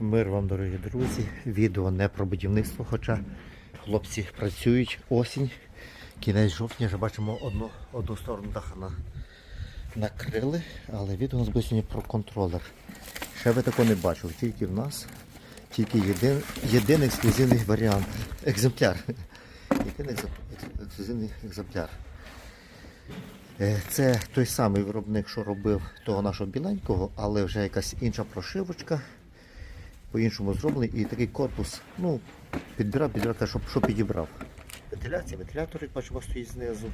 Мир вам, дорогі друзі. Відео не про будівництво, хоча хлопці працюють осінь, кінець жовтня, вже бачимо одну, одну сторону даха на, накрили, але відео у нас буде сьогодні про контролер. Ще ви такого не бачили, тільки в нас, тільки єдин, єдиний ексклюзивний варіант, екземпляр. Єдиний ексклюзивний екземпляр. Е, Це той самий виробник, що робив того нашого біленького, але вже якась інша прошивочка, по-іншому зроблений і такий корпус, ну, підбирав, підбирав, каже, щоб, щоб підібрав. Вентиляція, вентилятор, як бачимо, стоїть знизу.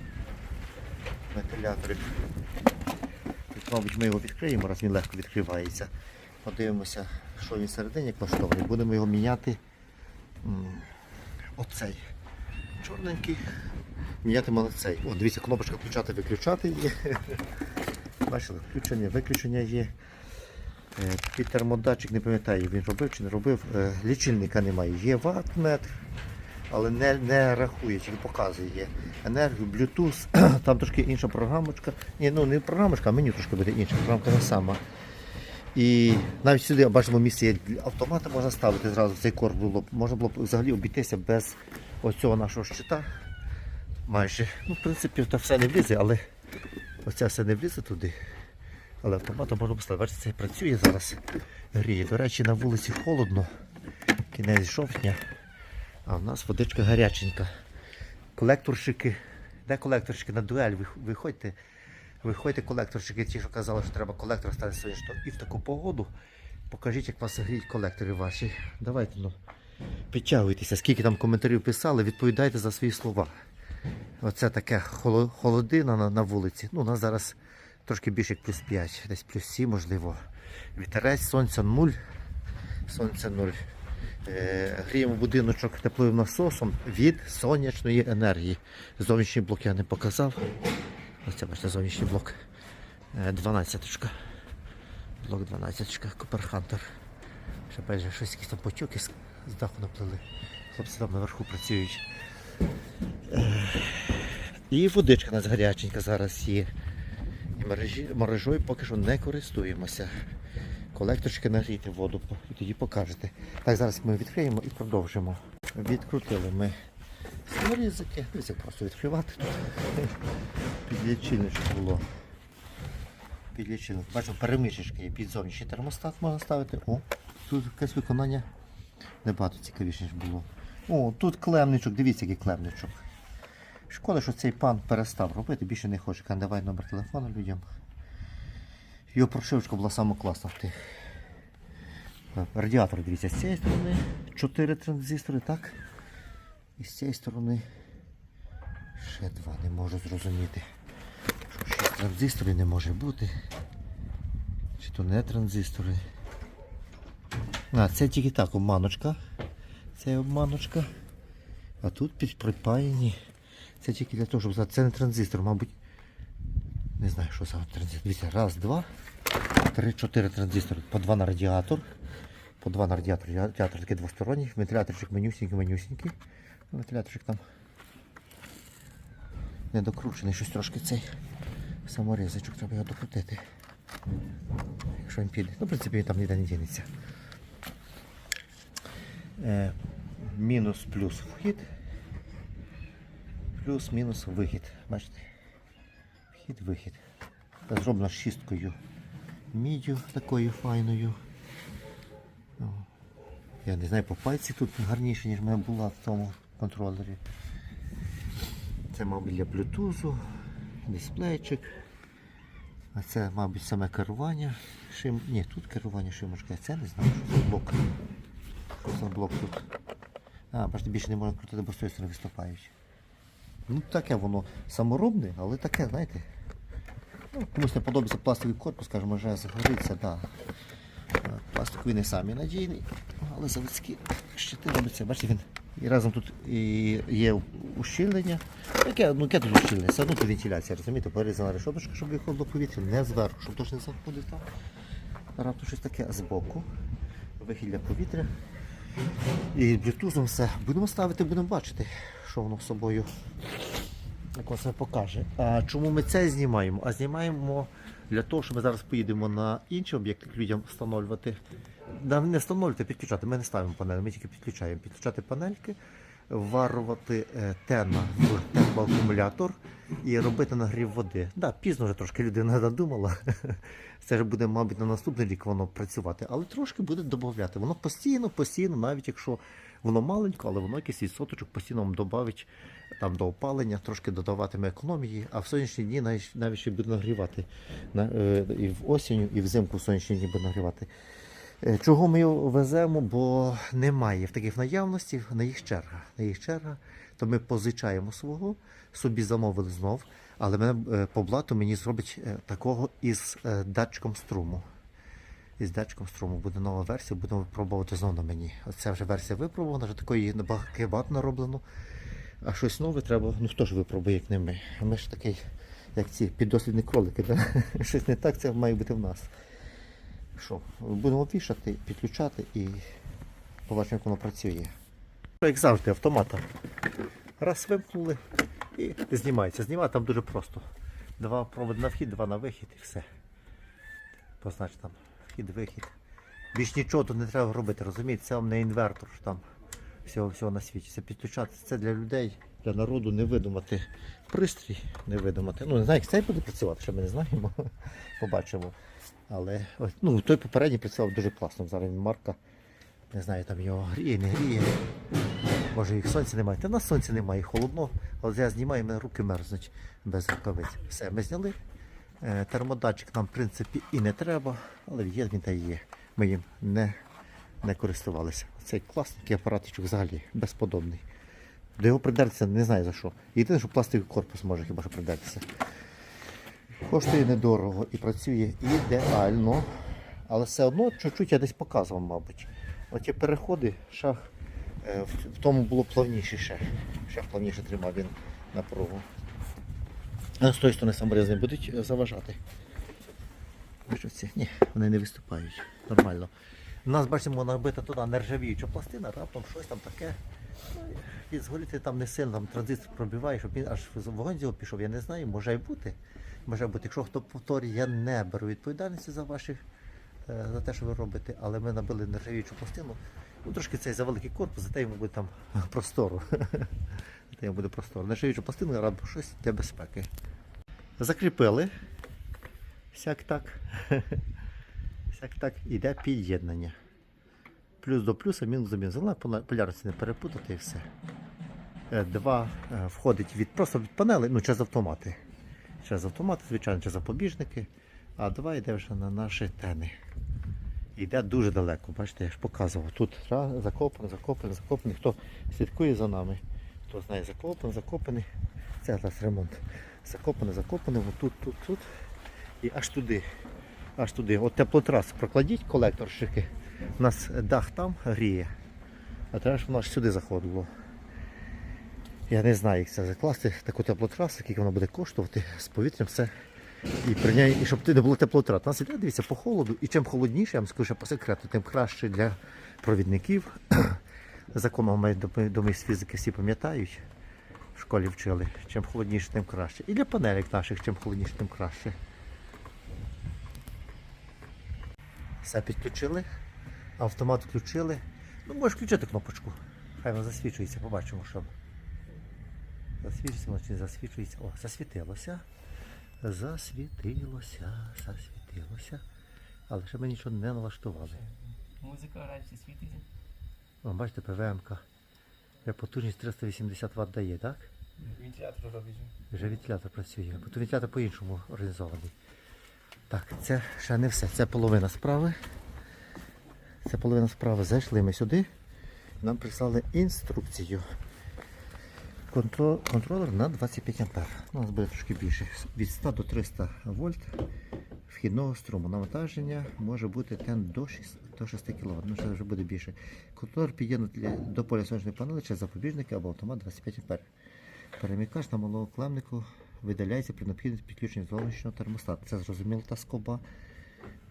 Вентиляторик. Тут, мабуть, ми його відкриємо, раз він легко відкривається. Подивимося, що він всередині як. Будемо його міняти. Оцей чорненький. Міняти цей. О, дивіться, кнопочка включати, виключати є. Бачили, включення, виключення є. Е, Під термодатчик, не пам'ятаю, він робив чи не робив. Е, Лічильника немає. Є ватметр, але не, не рахує, тільки показує енергію, Bluetooth, там трошки інша програмочка. Ні, ну не програмочка, а меню трошки буде інша, програмка та сама. І навіть сюди бачимо місце є автомата можна ставити зразу цей корпус було. Можна було б взагалі обійтися без ось цього нашого щита. Майже. Ну, в принципі, та все не влізе, але оця все не влізе туди. Але автоматом можна поставити. Бачите, це працює зараз. Гріє. До речі, на вулиці холодно, кінець жовтня, а в нас водичка гаряченька. Колекторщики. Де колекторщики на дуель? Виходьте. Виходьте колекторщики, ті, що казали, що треба колектор сьогодні. що І в таку погоду покажіть, як вас гріють колектори ваші. Давайте, ну, підтягуйтеся, скільки там коментарів писали, відповідайте за свої слова. Оце таке холодина на, на вулиці. Ну, у нас зараз трошки більше як плюс 5, десь плюс 7, можливо. Вітерець, сонця 0. Сонця 0. Е, гріємо будиночок тепловим насосом від сонячної енергії. Зовнішній блок я не показав. Ось це бачите, зовнішній блок. Е, 12. Блок 12. Купер Хантер. Ще бачите, щось якісь там потьоки з, з даху наплили. Хлопці там наверху працюють. І водичка у нас гаряченька зараз є. Мережі, мережою поки що не користуємося. Колекторчики нагріти воду і тоді покажете. Так, зараз ми відкриємо і продовжимо. Відкрутили ми саморізики. Дивіться, просто відкривати тут. Підлічильничок було. Підлічильник. Бачимо, перемичечки є під зовнішній термостат можна ставити. О, тут якесь виконання набагато цікавіше, ніж було. О, тут клемничок, дивіться, який клемничок. Шкода, що цей пан перестав робити, більше не хоче. Давай номер телефону людям. Його прошивочка була саме класна тих. Радіатор, дивіться, з цієї сторони 4 транзистори, так? І з цієї сторони ще два, не можу зрозуміти. Що 6 транзисторів не може бути. Чи то не транзистори. А, це тільки так, обманочка. Це обманочка. А тут під припаяні. Це тільки для того, щоб знати. Це не транзистор, мабуть. Не знаю, що саме транзистор. Дивіться, раз, два, три, чотири транзистори. По два на радіатор. По два на радіатор. Радіатор такий двосторонній. Вентиляторчик менюсінький, менюсінький. Вентиляторчик там не докручений, щось трошки цей саморізочок, треба його докрутити. Якщо він піде. Ну, в принципі, він там ніде не дінеться. Е, мінус плюс вхід. Плюс-мінус вихід. Бачите? Вхід, вихід. Зроблено шісткою міддю такою файною. Я не знаю, по пальці тут гарніше, ніж в мене була в тому контролері. Це, мабуть, для блютузу, дисплейчик. А це, мабуть, саме керування. Шим... Ні, тут керування шимочка, це не знаю, що за блок. Що за блок тут. А, бачите, більше не можна крутити, бо з тої сторони виступають. Ну таке воно саморобне, але таке, знаєте. Ну, комусь не подобається пластиковий корпус, каже, може загориться, да. Пластиковий не самі надійний, але заводські щити робляться. Бачите, він і разом тут і є ущільнення. Яке, ну, яке тут ущільнення? Все одно тут вентиляція, розумієте, порізана решеточка, щоб виходило повітря, не зверху, щоб точно не заходить. Раптом щось таке збоку. Вихід для повітря. І блютузом все. Будемо ставити, будемо бачити, що воно собою себе покаже. А чому ми це знімаємо? А знімаємо для того, що ми зараз поїдемо на інші об'єкти людям встановлювати Не встановлювати, підключати. Ми не ставимо панелі, ми тільки підключаємо. Підключати панельки, варувати е, тена в теплоакумулятор і робити нагрів води. Да, пізно вже трошки людина надумала. Це ж буде, мабуть, на наступний рік воно працювати, але трошки буде додати. Воно постійно, постійно, навіть якщо воно маленько, але воно якийсь відсоточок постійно вам додавить там до опалення, трошки додаватиме економії, а в сонячні дні навіть, навіть ще буде нагрівати. На, е, і в осінню, і взимку в сонячні дні буде нагрівати. Е, Чого ми його веземо, бо немає в таких наявності, на їх черга. На їх черга, то ми позичаємо свого, собі замовили знов, але мене е, по блату мені зробить е, такого із е, датчиком струму. Із датчиком струму буде нова версія, будемо випробувати знову на мені. Оця вже версія випробована, вже такої набагато нароблено. А щось нове треба, ну хто ж випробує, як не ми. Ми ж такий, як ці піддослідні кролики, да? щось не так, це має бути в нас. Що, будемо вішати, підключати і побачимо, як воно працює. Як завжди, автомата. Раз вимкнули і знімається. Знімати там дуже просто. Два проводи на вхід, два на вихід і все. Познач там вхід, вихід. Більш нічого тут не треба робити, розумієте? Це вам не інвертор, що там всього всього на світі. Це підключатися. Це для людей, для народу не видумати пристрій, не видумати. Ну, не знаю, як цей буде працювати, що ми не знаємо. Побачимо. Але ну, той попередній працював дуже класно. Зараз він марка. Не знаю, там його гріє, не гріє. Може їх сонця немає. Та в нас сонця немає, холодно, але я знімаю, мене руки мерзнуть без рукавиць. Все, ми зняли. Е, Термодатчик нам, в принципі, і не треба, але є він та є. Ми їм не, не користувалися. Цей класний апаратичок взагалі безподобний. До його придертися не знаю за що. Єдине, що пластиковий корпус може хіба що придертися. Коштує недорого і працює ідеально. Але все одно чуть-чуть я десь показував, мабуть. Оті переходи, шах в, в тому було плавніше ще. Ще плавніше тримав він напругу. А з тої сторони саморези будуть е, заважати. Ні, вони не виступають. Нормально. У нас, бачимо, набита туди нержавіюча пластина, раптом щось там таке. Ну, І згоріти там не сильно, там транзистор пробиває, щоб він аж вогонь з його пішов, я не знаю, може й бути. Може бути, якщо хто повторює, я не беру відповідальності за ваші, е, за те, що ви робите, але ми набили нержавіючу пластину. Ну, трошки цей за великий корпус, зате йому буде там простору. Зате йому буде простору. Нержавіючу пластину я раду щось для безпеки. Закріпили. Сяк так. Сяк так іде під'єднання. Плюс до плюса, мінус до мінуса. Головне полярності не перепутати і все. Е, Два е, входить від просто від панелей, ну через автомати. Через автомати, звичайно, через запобіжники, а два йде вже на наші тени. Йде дуже далеко, бачите, я ж показував. Тут раз, закопаний, закопаний. Хто слідкує за нами, хто знає закопаний, закопаний. Це зараз ремонт. Закопаний, закопаний, отут, тут, тут. І аж туди. Аж туди. От теплотрас прокладіть колекторщики. У нас дах там гріє. А треба, щоб воно аж сюди заходило. Я не знаю, як це закласти, таку теплотрасу, скільки воно буде коштувати з повітрям все. І при і щоб не було теплотрат. У нас іде, дивіться, по холоду. І чим холодніше, я вам скажу ще по секрету, тим краще для провідників. Законом думаю, з фізики всі пам'ятають. В школі вчили. Чим холодніше, тим краще. І для панелек наших, чим холодніше, тим краще. Все підключили. Автомат включили. Ну, можеш включити кнопочку. Хай вона засвічується, побачимо, що. Засвічується, чи не засвічується. О, засвітилося. Засвітилося, засвітилося. Але ще ми нічого не налаштували. Музика грає чи світиться? О, бачите, ПВМ-ка. Потужність 380 Вт дає, так? Вентилятор робить. Вже вентилятор працює. Бо то вентилятор по-іншому організований. Так, це ще не все. Це половина справи. Це половина справи. Зайшли ми сюди. Нам прислали інструкцію. Контро- Контролер на 25 А. У нас буде трошки більше. Від 100 до 300 вольт вхідного струму. Навантаження може бути тен до 6, до 6 кВт. Ну, вже буде більше. Контролер під'єднує до поля сонячної панели через запобіжники або автомат 25 А. Перемикач на малого клемнику видаляється при необхідності підключення зовнішнього термостату. Це зрозуміло та скоба.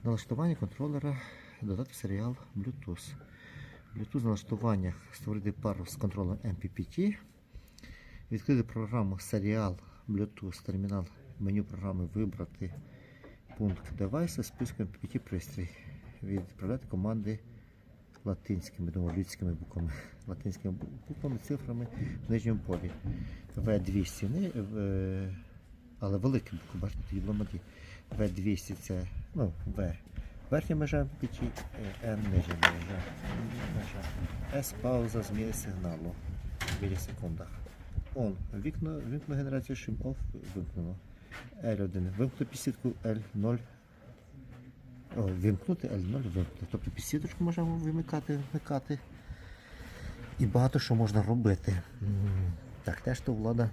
Налаштування контролера додати серіал Bluetooth. Bluetooth налаштуваннях створити пару з контролем MPPT. Відкрити програму серіал Bluetooth, термінал меню програми вибрати пункт девайса, списку MPPT пристрій. відправляти команди латинськими, думаю, людськими буквами. Латинськими буквами, цифрами в нижньому полі. В200, не, в, але великі букви, бачите, ломаті. В200 це ну, В. Верхня межа печі, Н нижня межа. С пауза зміни сигналу в мілісекундах. Он. Вікно, вікно генерацію шим off вимкнено. L1. Вимкнути підсітку L0. О, вимкнути L0 вимкнути. Тобто підсіточку можна вимикати, вмикати. І багато що можна робити. Так, теж то влада.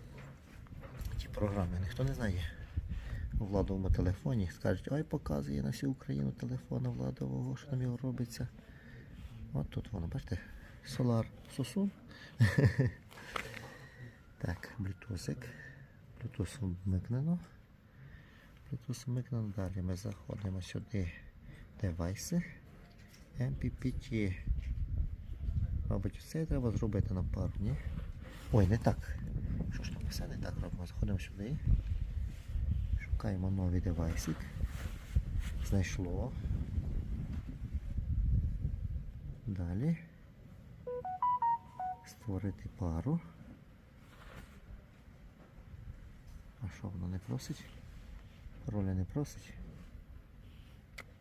Ті програми ніхто не знає. У владовому телефоні скажуть, ой, показує на всю Україну телефона владового, що там його робиться. От тут воно, бачите, Solar Sosun. Так, Bluetooth. Bluetooth вмикнено. Bluetooth вмикнено. Далі ми заходимо сюди. Девайси. MPPT. Мабуть, це треба зробити на пару, ні? Ой, не так. Що ж там все не так робимо? Заходимо сюди. Шукаємо новий девайсик. Знайшло. Далі. Створити пару. А що воно не просить? Пароля не просить.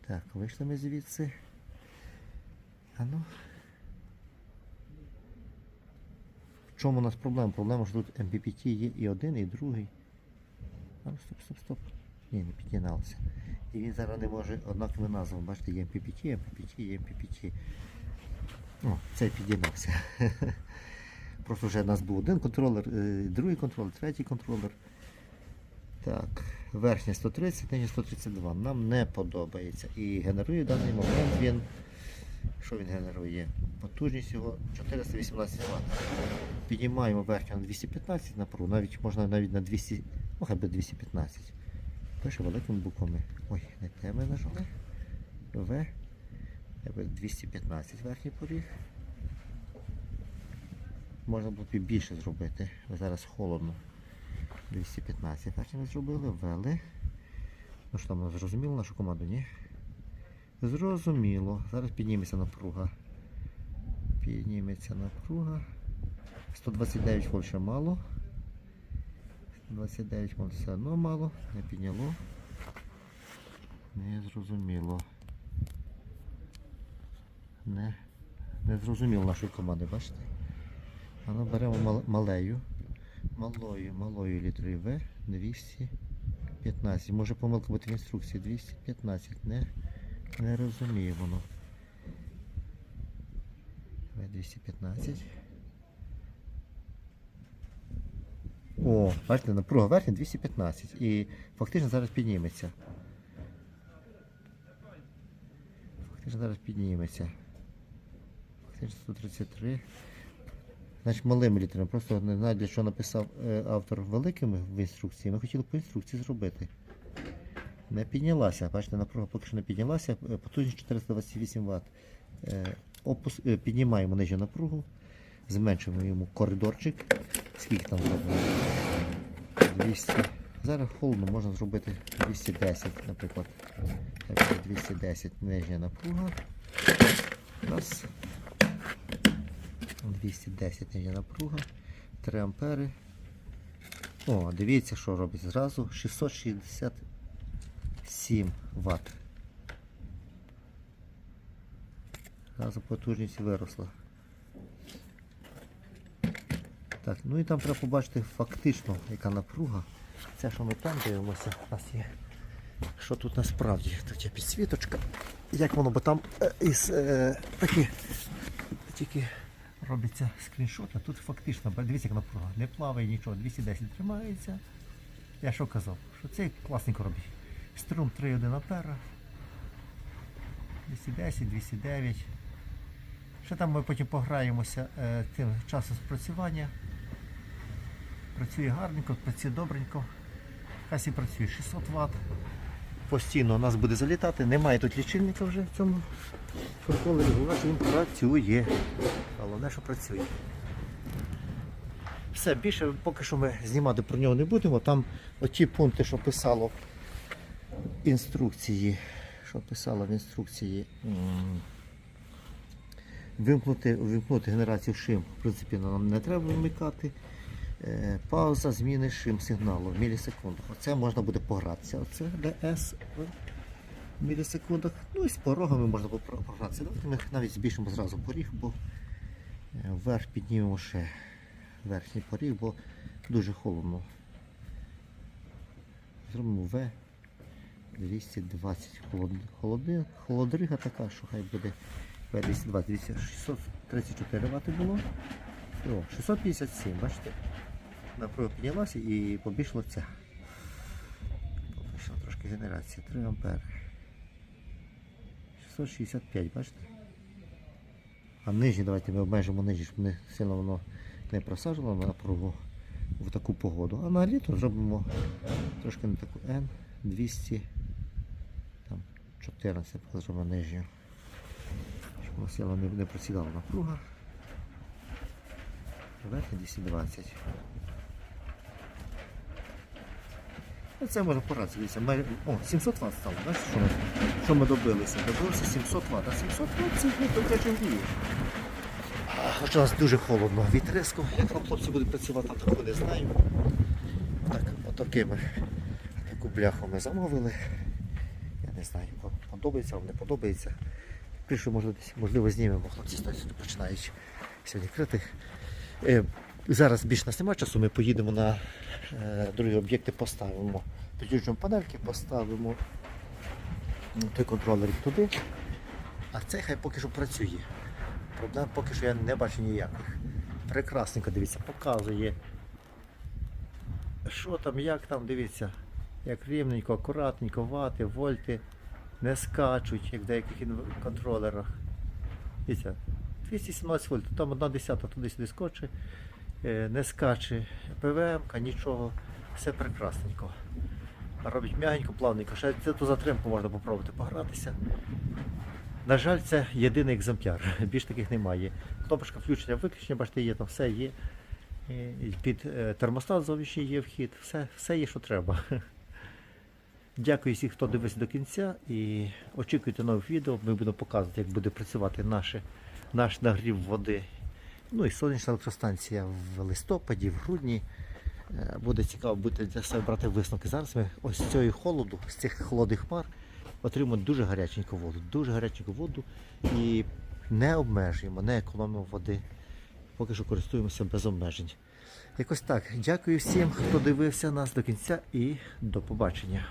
Так, вийшли ми звідси. А ну. В чому у нас проблема? Проблема, що тут MPPT є і один, і другий. А ну стоп, стоп, стоп. Ні, не під'єднався. І він зараз не може однакові назви. Бачите, є MPPT, MPPT, є MPPT. О, цей під'єднався. Просто вже у нас був один контролер, е, другий контролер, третій контролер. Так, верхня 130, нижня 132. Нам не подобається. І генерує в даний момент він. Що він генерує? Потужність його 418 Вт. Піднімаємо верхню на 215 напругу, навіть можна навіть на 200, ну хай би 215. Пише великими буквами. Ой, не те ми нажали. В. Тебе 215 верхній поріг. Можна було б більше зробити. Зараз холодно. 215 верхній ми зробили, ввели. Ну що там, зрозуміло нашу команду, ні? Зрозуміло. Зараз підніметься напруга. Підніметься напруга. 129 вольт ще мало. 129 вольт все одно мало. Не підняло. Не зрозуміло. Не, не зрозуміло нашої команди, бачите? А ну беремо мал- малею. Малою, малою літрою В 215. Може помилка бути в інструкції 215. Не, не розуміє воно. В 215. О, бачите, напруга верхня 215. І фактично зараз підніметься. Фактично зараз підніметься. Фактично 133. Значить малими літерами. Просто не знаю для чого написав е, автор великими в інструкції. Ми хотіли по інструкції зробити. Не піднялася. Бачите, напруга поки що не піднялася. Е, Потужність 428 Вт. Е, опус... Піднімаємо нижню напругу. Зменшуємо йому коридорчик. Скільки там зробимо? 200. Зараз холодно можна зробити 210, наприклад. Так, 210 нижня напруга. Раз. 210 нижня напруга. 3 ампери. О, дивіться, що робить зразу. 667 Вт. Зразу потужність виросла. Так, ну і там треба побачити фактично, яка напруга. Це, що ми там дивимося, у нас є. Що тут насправді? Тут є підсвіточка. Як воно, бо там е, із е, такі тільки робиться скріншот, а тут фактично, дивіться, як напруга. Не плаває нічого, 210 тримається. Я що казав? Що це класненько робить. Струм 3,1 ампера. 210, 209. Ще там ми потім пограємося е, тим часом спрацювання. Працює гарненько, працює добренько. Хай сі працює 600 Вт. Постійно у нас буде залітати. Немає тут лічильника вже в цьому контролері. Головне, він працює. Головне, що працює. Все, більше поки що ми знімати про нього не будемо. Там оті пункти, що писало в інструкції, що писала в інструкції. Вимкнути, вимкнути генерацію шим, в принципі, нам не треба вимикати. Е, Пауза зміни шим сигналу в мілісекундах. Оце можна буде погратися. Оце DS в мілісекундах. Ну і з порогами можна погратися. Давайте ми навіть збільшимо зразу поріг, бо вверх піднімемо ще верхній поріг, бо дуже холодно. Зробимо В 220 холод, холодрига така, що хай буде В 220, 634 Вт було. О, 657, бачите? Напруга піднялася і побільшила ця. Побільшила трошки генерація. 3 ампери. 665, бачите? А нижні, давайте ми обмежимо нижні, щоб не сильно воно не просаджувало на напругу в таку погоду. А на літо зробимо трошки не таку N 200 там 14 зробимо нижню. Щоб воно сильно не, не просідала напруга. Верхня 220. Ну, Це можна порадити. Дивіться, майже- О, 700 Вт стало, бачите, що що ми добилися? Добилися 700 Вт. А 700 Вт це гріє. А, Хоча у нас дуже холодно, вітреско. Як там хлопці будуть працювати, такого не знаю. Так, отакими таку бляху ми замовили. Я не знаю, по- подобається вам, не подобається. Пишу, можливо, десь- можливо, знімемо, хлопці починають сьогодні крити. Зараз більше нас немає часу, ми поїдемо на е, другі об'єкти, поставимо. Підключимо панельки, поставимо той контролер туди. А цей хай поки що працює. Проблем поки що я не бачу ніяких. Прекрасненько, дивіться, показує. Що там, як там, дивіться, як рівненько, акуратненько, вати, вольти не скачуть, як в деяких контролерах. Дивіться, 217 вольт, там одна десята туди-сюди скочить, не скаче. ПВМ, нічого, все прекрасненько. Робить м'ягенько, плавненько. Ще ту затримку можна попробувати погратися. На жаль, це єдиний екземпляр. Більш таких немає. Кнопочка включення, виключення, бачите, є там все є. Е, Під е, термостат зовнішній є вхід, все, все є, що треба. Дякую всім, хто дивився до кінця і очікуйте нових відео. Ми будемо показувати, як буде працювати наше, наш нагрів води. Ну і сонячна електростанція в листопаді, в грудні. Е, Буде цікаво буде для себе брати висновки. Зараз ми ось з цієї холоду, з цих холодних хмар, отримуємо дуже гаряченьку воду, дуже гаряченьку воду і не обмежуємо, не економимо води. Поки що користуємося без обмежень. Якось так. Дякую всім, хто дивився нас до кінця і до побачення.